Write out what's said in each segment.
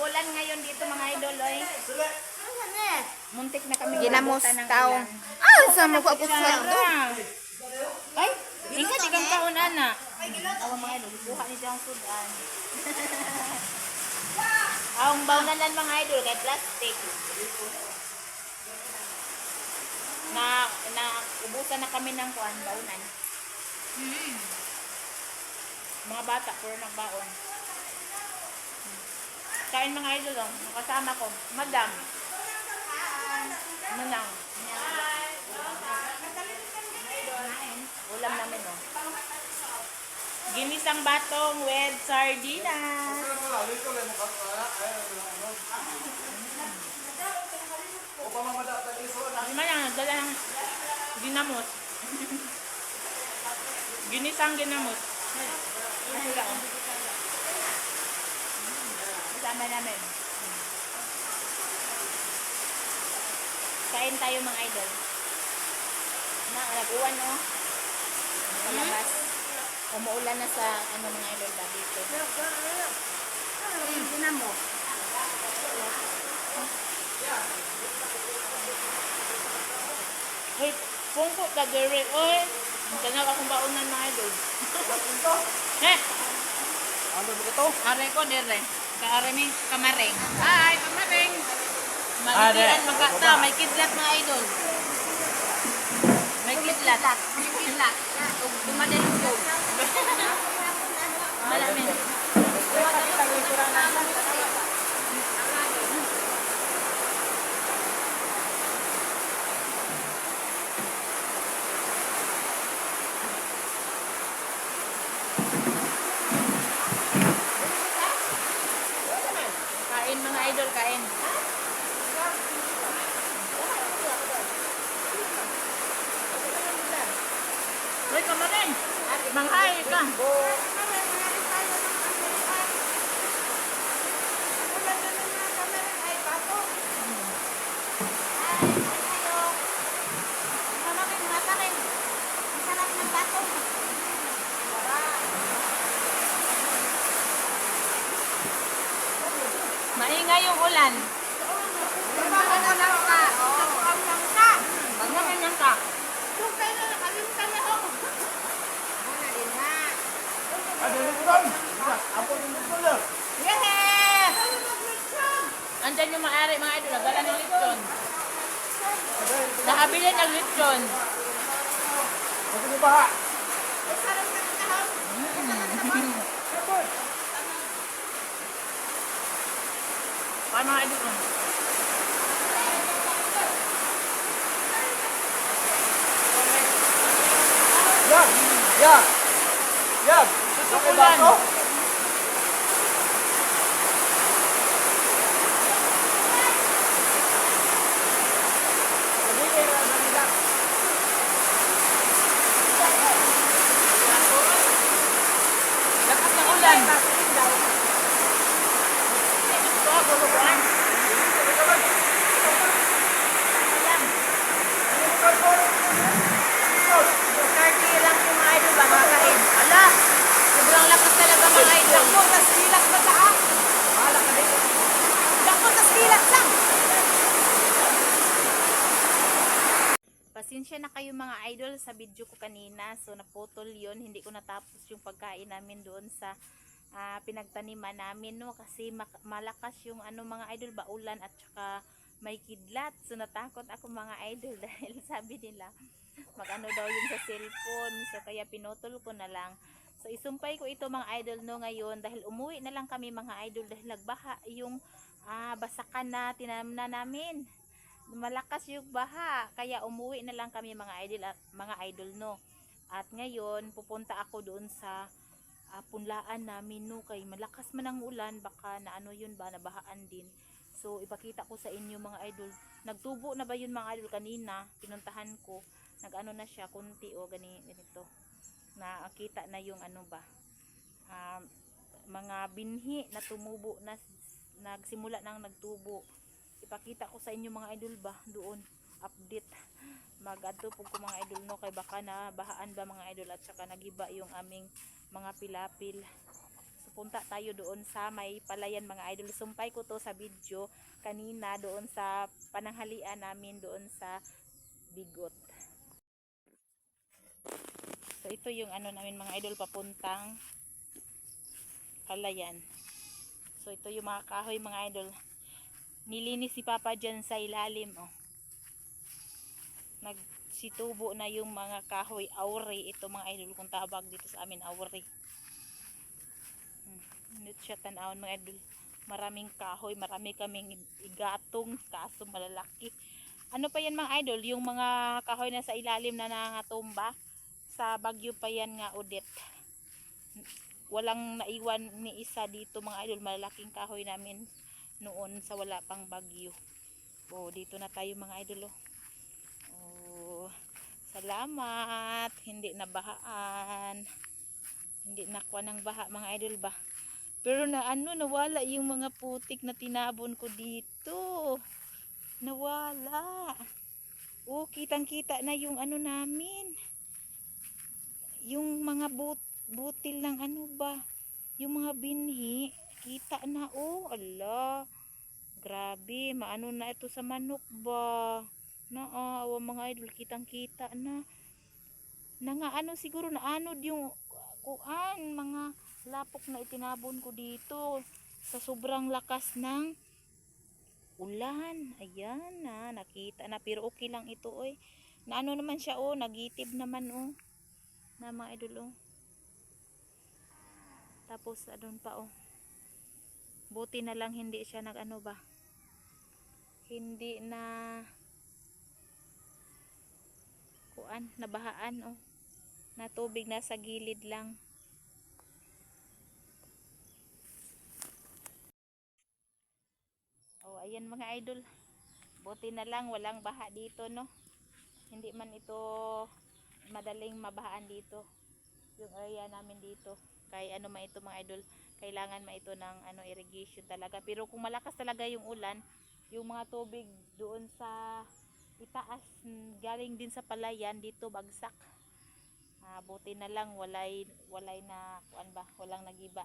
Umulan ngayon dito mga idol, oy. Muntik na kami Ginamos maabutan ng ulan. Ah, sama ko ako sa Sarah. Ay, ika di kang taon ana. Awa mga idol, buha ni Jang sudan. Ang baunanan mga idol kay plastic. Na na ubusan na kami ng kuan baunan. Mga bata puro nagbaon. Kain mga idol lang, nakasama ko. Madam. Lang? Ulam namin, oh. Ginisang batong with sardinas. Lima lang, dala ng ginamot. Ginisang ginamot. Ano lang, oh. Kasama namin. Kain tayo mga idol. Na, nag-uwan, oh. Sa labas. Umuulan na sa ano mga idol ba dito. Ginamos. Uy, pungko ka dire. Uy, tanag akong baunan mga idol. Eh, Ano ba ito? are ko dire. Kaare mi kamaring. Ay, kamaring. Magitian magkata, may kidlat mga idol. May kidlat. May kidlat. Dumadalo idol, kain. Uy, kamarin. Manghay ka. Maingay yung ulan. Bangaman yan ka. Yeah! Andyan yung maaari mga idol, nagala ng lechon. Nakabili ng lechon. Paano mga idol? oh? Yan! Yan! Yan! Okay ba Ulan. ito? Hindi kayo na nalila. Lakas ng ulan. Ito ako, lubuan. lang yung mga idol ba makakain? Ala! Sobrang lakas talaga mga idol. Dakpo, tas bilas ba sa ah? Bahala ka dito. Dakpo, tas bilas lang. Pasensya na kayo mga idol sa video ko kanina. So naputol yon Hindi ko natapos yung pagkain namin doon sa ah, pinagtaniman namin. No? Kasi malakas yung ano mga idol, baulan at saka may kidlat. So natakot ako mga idol dahil sabi nila magano daw yun sa cellphone. So kaya pinutol ko na lang. So isumpay ko ito mga idol no ngayon dahil umuwi na lang kami mga idol dahil nagbaha yung ah, basakan na tinanam na namin malakas yung baha kaya umuwi na lang kami mga idol at mga idol no? At ngayon pupunta ako doon sa ah, punlaan namin no? Kay malakas man ang ulan baka na ano yun ba nabahaan din. So ipakita ko sa inyo mga idol nagtubo na ba yun mga idol kanina? Pinuntahan ko. Nagano na siya kunti o gani ganito. Nakita na yung ano ba ah, mga binhi na tumubo na nagsimula nang nagtubo ipakita ko sa inyo mga idol ba? Doon update. Magadto po ko mga idol no? Kay baka na bahaan ba mga idol at saka nagiba yung aming mga pilapil. So punta tayo doon sa may palayan mga idol. Sumpay ko to sa video kanina doon sa pananghalian namin doon sa bigot. So ito yung ano namin mga idol papuntang palayan. So ito yung mga kahoy mga idol nilinis si papa dyan sa ilalim oh. Nagsitubo na yung mga kahoy auri ito mga idol kung tawag dito sa amin auri hmm. nito siya tanawon mga idol. Maraming kahoy marami kaming igatong kaso malalaki. Ano pa yan mga idol? Yung mga kahoy na sa ilalim na nangatumba sa bagyo pa yan nga udit walang naiwan ni isa dito mga idol. Malalaking kahoy namin noon sa wala pang bagyo oh dito na tayo mga idol oh Oh, salamat. Hindi na bahaan. Hindi nakuha ng baha mga idol ba. Pero na ano, nawala yung mga putik na tinabon ko dito. Nawala. Oh, kitang-kita na yung ano namin. Yung mga but butil ng ano ba. Yung mga binhi. Kita na oh. Ala. Grabe. Maano na ito sa manok ba na ah, mga idol kitang kita na na nga ano siguro na anod yung kuan mga lapok na itinabon ko dito sa sobrang lakas ng ulan ayan na nakita na pero okay lang ito oy na ano naman siya oh nagitib naman oh na mga idol oh tapos adon pa oh buti na lang hindi siya nag ano ba? Hindi na kuan nabahaan oh. Na tubig na sa gilid lang. Oh ayan mga idol. Buti na lang walang baha dito no? Hindi man ito madaling mabahaan dito. Yung area namin dito. Kay ano man ito mga idol kailangan man ito ng ano irrigation talaga. Pero kung malakas talaga yung ulan yung mga tubig doon sa itaas galing din sa palayan dito bagsak. Ah, buti na lang walay walay na kuan ba walang nagiba.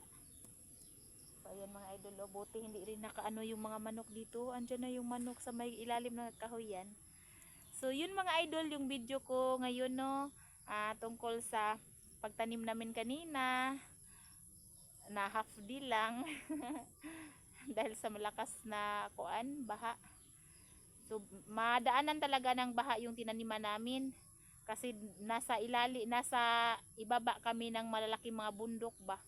So ayan mga idol oh, buti hindi rin nakaano yung mga manok dito. Andyan na yung manok sa may ilalim ng kahoyan so yun mga idol yung video ko ngayon no ah, tungkol sa pagtanim namin kanina na half day lang dahil sa malakas na kuan baha So, madaanan talaga ng baha yung tinaniman namin. Kasi nasa ilali, nasa ibaba kami ng malalaking mga bundok ba.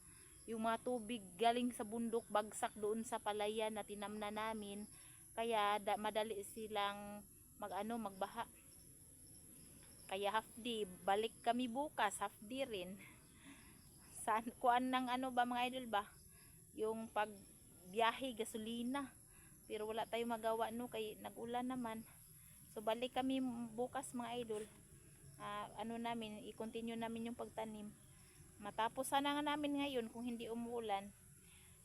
Yung mga tubig galing sa bundok bagsak doon sa palayan na tinamna namin. Kaya da, madali silang magano magbaha. Kaya half day, balik kami bukas, half day rin. Saan, kuan ng ano ba mga idol ba? Yung pag biyahe, gasolina. Pero wala tayong magawa no? Kay nagulan naman. So balik kami bukas mga idol. Ah, ano namin i-continue namin yung pagtanim. Matapos sana nga namin ngayon kung hindi umuulan.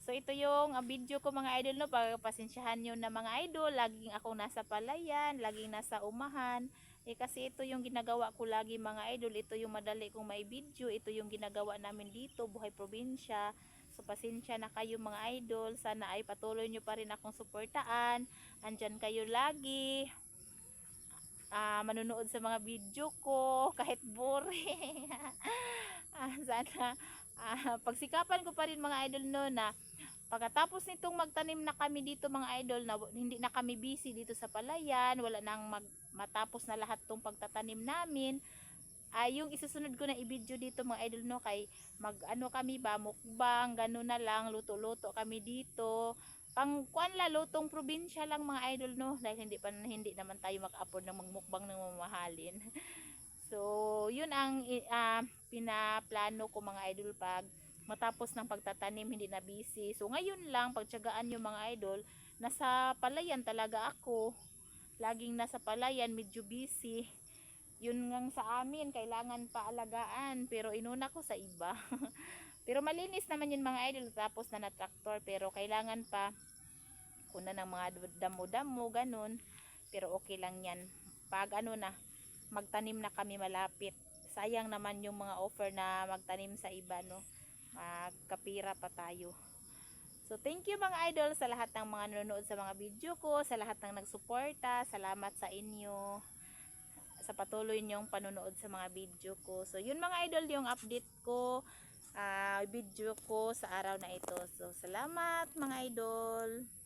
So ito yung ah, video ko mga idol no? Pagpasensyahan nyo na mga idol. Laging ako nasa palayan laging nasa umahan eh kasi ito yung ginagawa ko lagi mga idol ito yung madali kong may video ito yung ginagawa namin dito buhay probinsya So pasensya na kayo mga idol. Sana ay patuloy nyo pa rin akong suportaan. Andyan kayo lagi. Ah, manunood sa mga video ko kahit boring. ah, sana ah, pagsikapan ko pa rin mga idol no na pagkatapos nitong magtanim na kami dito mga idol na hindi na kami busy dito sa palayan, wala nang mag, matapos na lahat tong pagtatanim namin ay yung isusunod ko na i-video dito mga idol no kay mag ano kami ba mukbang gano'n na lang luto-luto kami dito. Pang kuan lutong probinsya lang mga idol no dahil hindi pa hindi naman tayo mag-upload ng magmukbang ng mamahalin. So yun ang uh, pinaplano ko mga idol pag matapos ng pagtatanim hindi na busy. So ngayon lang pagtiyagaan yung mga idol nasa palayan talaga ako. Laging nasa palayan medyo busy. Yun ngang sa amin kailangan paalagaan pero inuna ko sa iba. Pero malinis naman yun mga idol tapos na na traktor pero kailangan pa. Kuna ng mga damo-damo ganun. Pero okay lang yan. Pag ano na magtanim na kami malapit. Sayang naman yung mga offer na magtanim sa iba no magkapira pa tayo. So thank you mga idol sa lahat ng mga nanonood sa mga video ko sa lahat ng nagsuporta. Salamat sa inyo sa patuloy niyong panonood sa mga video ko. So yun mga idol yung update ko ah, video ko sa araw na ito. So salamat mga idol